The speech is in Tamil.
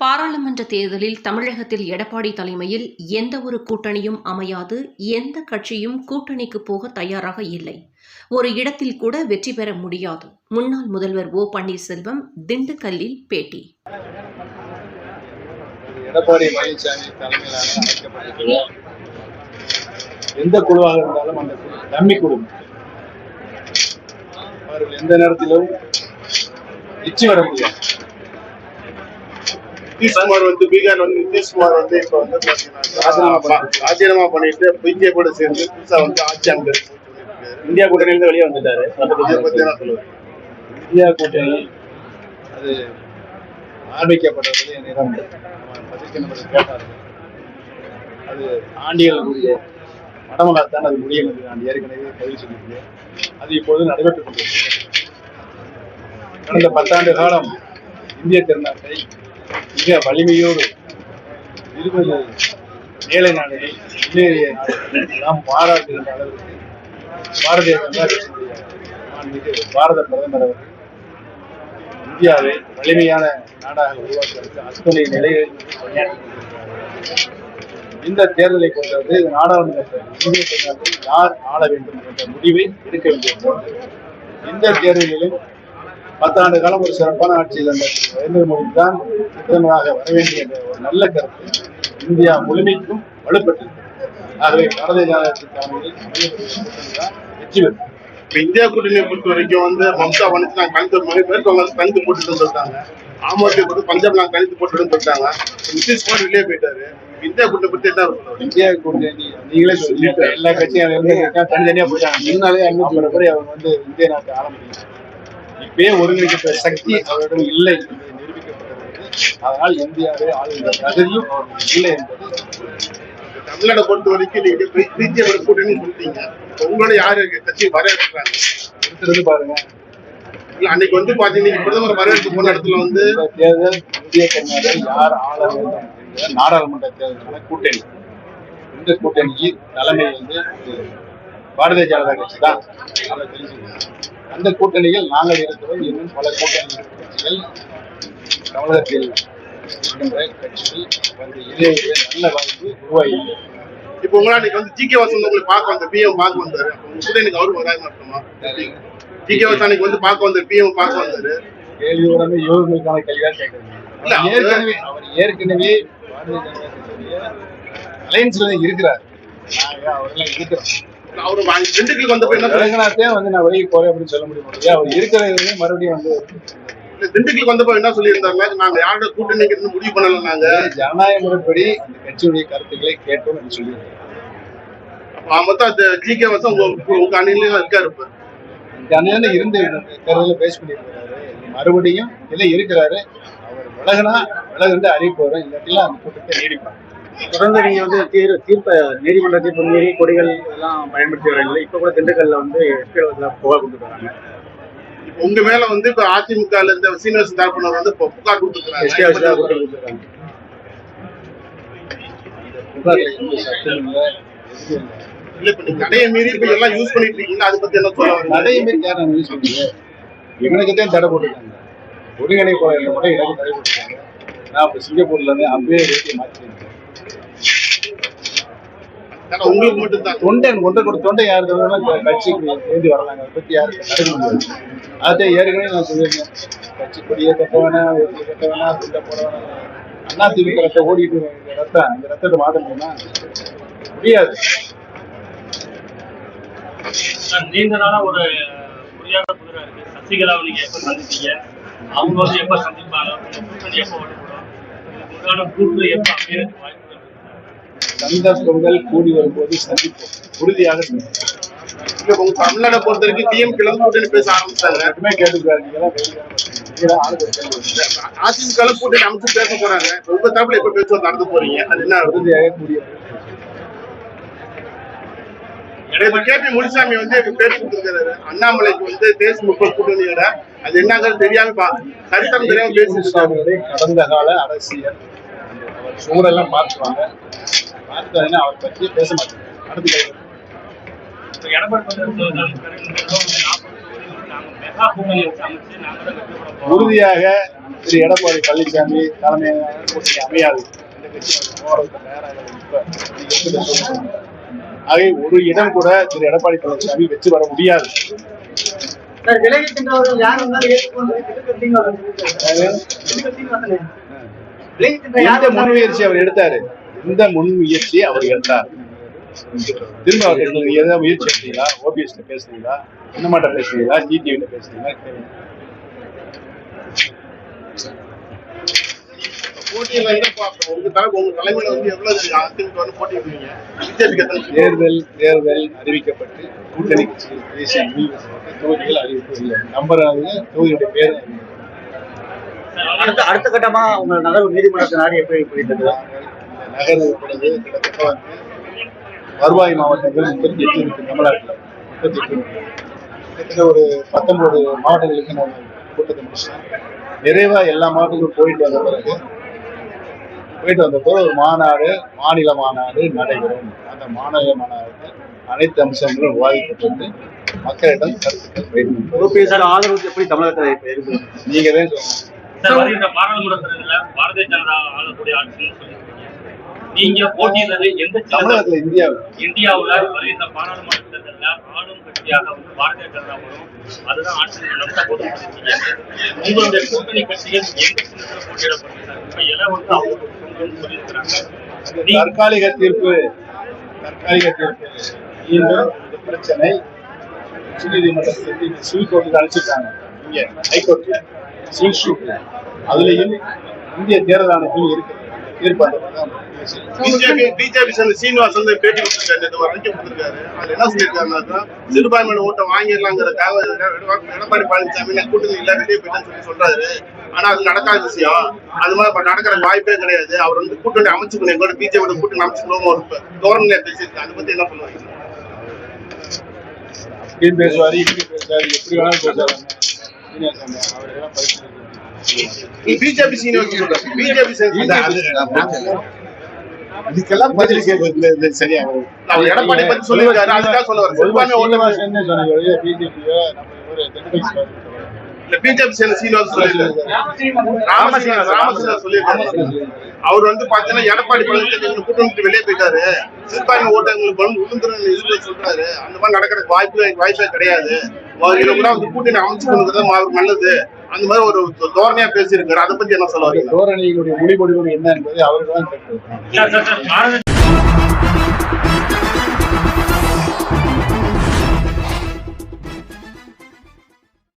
பாராளுமன்ற தேர்தலில் தமிழகத்தில் எடப்பாடி தலைமையில் எந்த ஒரு கூட்டணியும் அமையாது எந்த கட்சியும் கூட்டணிக்கு போக தயாராக இல்லை. ஒரு இடத்தில் கூட வெற்றி பெற முடியாது. முன்னாள் முதல்வர் ஓ பன்னீர்செல்வம் திண்டுக்கல்லில் பேட்டி. எடப்பாடி பழனிசாமி தலைமையிலான அமைக்கப்பட்டிருக்கிற எந்த குழுவாக இருந்தாலும் அந்த குழு டம்மி குழு அவர்கள் எந்த நேரத்திலும் எச்சி வர முடியாது. நிதிஷ்குமார் வந்து பீகார் வந்து நிதிஷ்குமார் வந்து இப்ப வந்து ராஜினாமா பண்ணிட்டு பிஜே கூட சேர்ந்து புதுசா வந்து ஆட்சி அமைக்கிறது இந்தியா கூட்டணியிலிருந்து வெளியே வந்துட்டாரு. இந்தியா கூட்டணி அது ஆரம்பிக்கப்பட்டது கேட்டார்கள் அது ஆண்டியர்களுடைய மடமலாத்தான் அது முடியும் என்று நான் ஏற்கனவே பதிவு சொல்லியிருந்தேன். அது இப்போது நடைபெற்றுக் கொண்டிருக்கிறது. கடந்த பத்தாண்டு காலம் இந்திய திருநாட்டை மிக வலிமையோடு இருபது ஏழை நாடுகள் முன்னேறிய நாடுகள் எல்லாம் பாராட்டுகின்ற அளவிற்கு பாரதிய ஜனதா கட்சியினுடைய பாரத பிரதமர் அவர்கள் இந்தியாவை வலிமையான நாடாக உருவாக்குவதற்கு அத்துணை நிலைகளில் இந்த தேர்தலை கொண்டது நாடாளுமன்றத்தை இந்திய தேர்தலில் யார் ஆள வேண்டும் என்ற முடிவை எடுக்க வேண்டியிருக்கிறது. இந்த தேர்தலிலும் பத்தாண்டு காலம் ஒரு சிறப்பான ஆட்சி தந்த திரு நரேந்திர மோடி தான் பிரதமராக வர வேண்டிய ஒரு நல்ல கருத்து இந்தியா முழுமைக்கும் வலுப்பட்டிருக்கிறது. ஆகவே பாரதிய ஜனதா வெற்றி பெறும் இப்ப இந்தியா கூட்டணியை பொறுத்த வரைக்கும் வந்து மம்தா வந்து நான் கணித்து மேற்கு வங்க கணித்து போட்டுட்டு சொல்லிட்டாங்க. ஆம் ஆத்மி வந்து பஞ்சாப் நான் கணித்து போட்டுட்டு சொல்லிட்டாங்க நிதிஷ்குமார் வெளியே போயிட்டாரு. இந்தியா கூட்டணி பத்தி என்ன சொல்லுவாரு இந்தியா கூட்டணி நீங்களே சொல்லிட்டு எல்லா கட்சியும் இருந்து தனித்தனியா போயிட்டாங்க. முன்னாலே ஐநூத்தி முறை அவங்க வந்து இந்திய நாட்டை ஆள முடியும் இப்பயே ஒருங்கிணைக்கப்பட்ட சக்தி அவரிடம் இல்லை என்பது நிரூபிக்கப்பட்டிருக்கிறது. அதனால் இந்தியாவை ஆளுகிற தகுதியும் அவர்களுக்கு இல்லை என்பது தமிழ்நாட்டை பொறுத்த வரைக்கும் நீங்க பிஜே கூட்டணி இப்ப உங்களோட யாரு கட்சி வரவேற்கிறாங்க. இருக்கிறது பாருங்க. அன்னைக்கு வந்து பாத்தீங்கன்னா பிரதமர் வரவேற்பு போன இடத்துல வந்து தேர்தல் இந்திய கர்நாடக யார் ஆள வேண்டும் நாடாளுமன்ற தேர்தலுக்கான கூட்டணி. இந்த கூட்டணியில் தலைமை வந்து பாரதிய ஜனதா கட்சி தான். அதை தெரிஞ்சுக்கணும். அந்த கூட்டணியில் நாங்கள் இருக்கிறோம் இன்னும் பல கூட்டணி கட்சிகள் தமிழகத்தில் இருக்கின்ற கட்சிகள் வந்து இடையே நல்ல வாய்ப்பு உருவாகி இப்ப உங்களா அன்னைக்கு வந்து ஜி கே வாசன் உங்களை பார்க்க வந்த பிஎம் பார்க்க வந்தாரு. உங்க எனக்கு அவரு வராது அர்த்தமா ஜி கே வாசன் அன்னைக்கு வந்து பார்க்க வந்தாரு பிஎம் பார்க்க வந்தாரு. கேள்வி உடனே யோகங்களுக்கான கேள்வியா கேட்கறீங்க ஏற்கனவே அவர் ஏற்கனவே தான் இருக்கிறார். அவரெல்லாம் இருக்கிறோம். அவரு திண்டுக்கலுக்கு வந்தப்ப என்ன சொன்னாரு? விலகினாத்தே வந்து நான் வெளியே போறேன் அப்படின்னு சொல்ல முடியும் இல்லையா? அவர் இருக்கிறவங்க மறுபடியும் வந்து திண்டுக்கலுக்கு வந்தப்ப என்ன சொல்லியிருந்தாங்க? நாங்க யாரோட கூட்டணிக்கு முடிவு பண்ணல நாங்க. ஜனநாயக முறைப்படி இந்த கட்சியுடைய கருத்துக்களை கேட்டோம் என்று சொல்லியிருக்காரு அப்ப மொத்தம் அந்த ஜி கே வாசன் உங்க உங்க அணியில இருக்காரு அண்ணன் இருந்து தேர்தலில் பேஸ் பண்ணியிருக்கிறாரு மறுபடியும் இல்லை இருக்கிறாரு. அவர் விலகினா விலகுண்டு அறிவிப்பு வரும் இல்லாட்டிலாம் அந்த கூட்டத்தை நீடிப்பாங்க. தொடர்ந்து நீங்க வந்து தீர் தீர்ப்பை நீதிமன்ற தீர்ப்பு மீறி கொடிகள் எல்லாம் பயன்படுத்தி வரீங்களா இப்ப கூட திண்டுக்கல்ல வந்து எஸ்பி புகார் கொடுத்துட்டு வராங்க. இப்ப உங்க மேல வந்து இப்ப அதிமுக இருந்த சீனியர்ஸ் தரப்பினர் வந்து இப்ப புகார் கொடுத்துருக்காங்க. கொடுத்துருக்காங்க தடையை மீறி இப்ப எல்லாம் யூஸ் பண்ணிட்டு இருக்கீங்க அதை பத்தி என்ன சொல்ல வரீங்க? நடைமுறை யார் நான் யூஸ் பண்ணுங்க தான் தடை போட்டுருக்காங்க. ஒருங்கிணைப்பாளர்கள் மட்டும் எனக்கு தடை போட்டுருக்காங்க. நான் இப்போ சிங்கப்பூர்ல இருந்து அப்படியே மாற்றிருக்கேன் உங்களுக்கு மட்டும் தான் தொண்டன் ஒன்றை கூட தொண்டை யார் இருந்தாலும் கட்சிக்கு சேர்ந்து வரலாங்க. அதை பத்தி யாரும் தடுக்க முடியாது. அதை ஏற்கனவே நான் சொல்லியிருக்கேன் கட்சி கொடியை கட்ட வேணாம் வெற்றியை கட்ட வேணாம் துண்டை போட வேணாம். அண்ணா திமுக ரத்தம் ஓடிட்டு இந்த ரத்தம் இந்த ரத்தத்தை மாற்ற முடியுமா முடியாது நீண்ட நாளா ஒரு புரியாத புதிரா இருக்கு. சசிகலாவை நீங்க எப்ப சந்திச்சீங்க அவங்க வந்து எப்ப சந்திப்பாங்க? எப்ப அமையறதுக்கு சந்தர்ப்பங்கள் கூடி வரும்போது சந்திப்போம். உறுதியாக உங்க தமிழ்நாடை பொறுத்த வரைக்கும் டிஎம் கிளம்பி பேச ஆரம்பிச்சாங்க எல்லாருமே கேள்வி அதிமுக கூட்டணி அமைச்சு பேச போறாங்க. உங்க தரப்புல எப்ப பேச்சுவார்த்தை நடத்த போறீங்க? அது என்ன? உறுதியாக கூடிய இப்ப கேபி முனிசாமி வந்து கொடுத்திருக்காரு. அண்ணாமலைக்கு வந்து தேசிய முற்போக்கு கூட்டணியோட அது என்னங்கிறது தெரியாம பா- சரித்திரம் தெரியாம பேசிட்டு கடந்த கால அரசியல். அவர் சூழெல்லாம் பார்த்துவாங்க பார்த்ததுன்னா அவர் பற்றி பேச மாட்டாங்க அடுத்து கேள்வி. இப்ப எடப்பாடி பழனிசாமி தேர்தலுக்கு பிறகு இந்த தடவை வந்து 40 தொகுதிகளுக்கு நாங்க மெகா கூட்டணி வச்சு அமைச்சு நாங்க தான் வெற்றி பெற போறோம். உறுதியாக திரு எடப்பாடி பழனிசாமி கூட்டணி அமையாது? ஆகவே ஒரு இடம் கூட திரு எடப்பாடி பழனிசாமி வெற்றி பெற முடியாது. முன்முயற்சி அவர் எடுத்தாரு இந்த முன்முயற்சி அவர் எடுத்தார்? திரும்ப அவர். நீங்க ஏதாவது முயற்சி எடுத்தீங்களா? ஓபிஎஸ்ல பேசுனீங்களா? என்னமாட்ட பேசுனீங்களா? ஜிடிவில பேசுனீங்களா? தேர்தல் தேர்தல் அறிவிக்கப்பட்டு கூட்டணி கட்சிகள் செய்யப்பட்டு தொகுதிகள் அறிவிப்பு இல்லை. நம்புறாங்க தொகுதியுடைய பேர் அடுத்த அடுத்த கட்டமா உங்க நகர் நீதிமன்றத்தை நாடி எப்படி இந்த நகர் உட்படுது கிட்டத்தட்ட வந்து வருவாய் மாவட்டங்கள் முப்பத்தி எட்டு இருக்கு தமிழ்நாட்டில். முப்பத்தி எட்டு. கிட்டத்தட்ட ஒரு பத்தொன்பது மாவட்டங்களுக்கு நாங்கள் கூட்டத்தை முடிச்சோம் நிறைவா எல்லா மாவட்டங்களும் போயிட்டு வந்த பிறகு போயிட்டு வந்த பிறகு ஒரு மாநாடு மாநில மாநாடு நடைபெறும். அந்த மாநில மாநாட்டில் அனைத்து அம்சங்களும் விவாதிக்கப்பட்டு மக்களிடம் கருத்துக்கள் ஆதரவு எப்படி தமிழகத்தில் நீங்க தான் பாராளுமன்ற தேர்தலில் பாரதிய ஜனதா ஆளக்கூடிய ஆட்சின்னு நீங்க போட்டியிடுறது எந்த தமிழகத்துல இந்தியாவில். இந்தியாவுல வருகின்ற பாராளுமன்ற தேர்தலில் ஆளும் கட்சியாக வந்து பாரதிய ஜனதா வரும். அதுதான் ஆட்சி நடத்த உங்களுடைய கூட்டணி கட்சிகள் எந்த சின்னத்தில் இப்ப எல்லாம் வந்து அவங்க சொல்லியிருக்கிறாங்க. தற்காலிக தீர்ப்பு. தற்காலிக தீர்ப்பு. மீண்டும் இந்த பிரச்சனை உச்சநீதிமன்றத்திலிருந்து இந்த சிவில் கோர்ட்டுக்கு அழைச்சிட்டாங்க இங்க ஹைகோர்ட் சிவில் ஷூட் அதுலயும் இந்திய தேர்தல் ஆணையத்தில் இருக்கு. தீர்ப்பு பிஜேபி பிஜேபி சேர்ந்த வந்து பேட்டி கொடுத்திருக்காரு. இந்த அறிக்கை கொடுத்திருக்காரு. அதுல என்ன சொல்லியிருக்காருன்னா சிறுபான்மையின ஓட்டை வாங்கிடலாங்கிறதுக்காக எடப்பாடி பழனிசாமி கூட்டணி இல்ல வெளியே போயிட்டேன்னு சொல்லி சொல்றாரு. ஆனா அது நடக்காத விஷயம். அது மாதிரி நடக்கிற வாய்ப்பே கிடையாது. அவர் வந்து கூட்டணி அமைச்சுக்கணும். எங்களோட பிஜேபி கூட்டணி அமைச்சுக்கணும் ஒரு தோரணையில பேசியிருக்காரு. அதை பத்தி என்ன பண்ணுவாங்க? இப்படியும் பேசுவாரு இப்படியும் பேசுவாரு. எப்படி வேணாலும் சீனிவாசன் அவரெல்லாம் பரிசீலிக்க பிஜேபி சீனிவாஸ் சொல்றாரு. பிஜேபி சேர்ந்த இதுக்கெல்லாம் பதில் கேட்கறது சரியா அவர் எடப்பாடி பத்தி சொல்லியிருக்காரு அதுக்காக சொல்ல வரேன் சிறுபான்மை ஓட்டை சீனிவாசன் சொன்னாங்க பிஜேபியோ நம்ம பிஜேபி சேர்ந்த சீனிவாஸ் சொல்லியிருக்காரு ராமசிங்கம் ராமசிங்கம் சொல்லியிருக்காரு அவர் வந்து பாத்தீங்கன்னா எடப்பாடி பழனிசாமி விட்டு வெளியே போயிட்டாரு சிறுபான்மை ஓட்டங்களுக்கு வந்து இதுல சொல்றாரு அந்த மாதிரி நடக்கிறதுக்கு வாய்ப்பு வாய்ப்பே கிடையாது அவங்களை கூட வந்து கூட்டணி அமைச்சுக்கணுங்கிறது அவருக்கு நல்லது அந்த மாதிரி ஒரு தோரணையா பேசியிருக்காரு. அதை பத்தி என்ன சொல்ல வரீங்க? தோரணிகளுடைய என்ன என்பது அவர்கள் தான்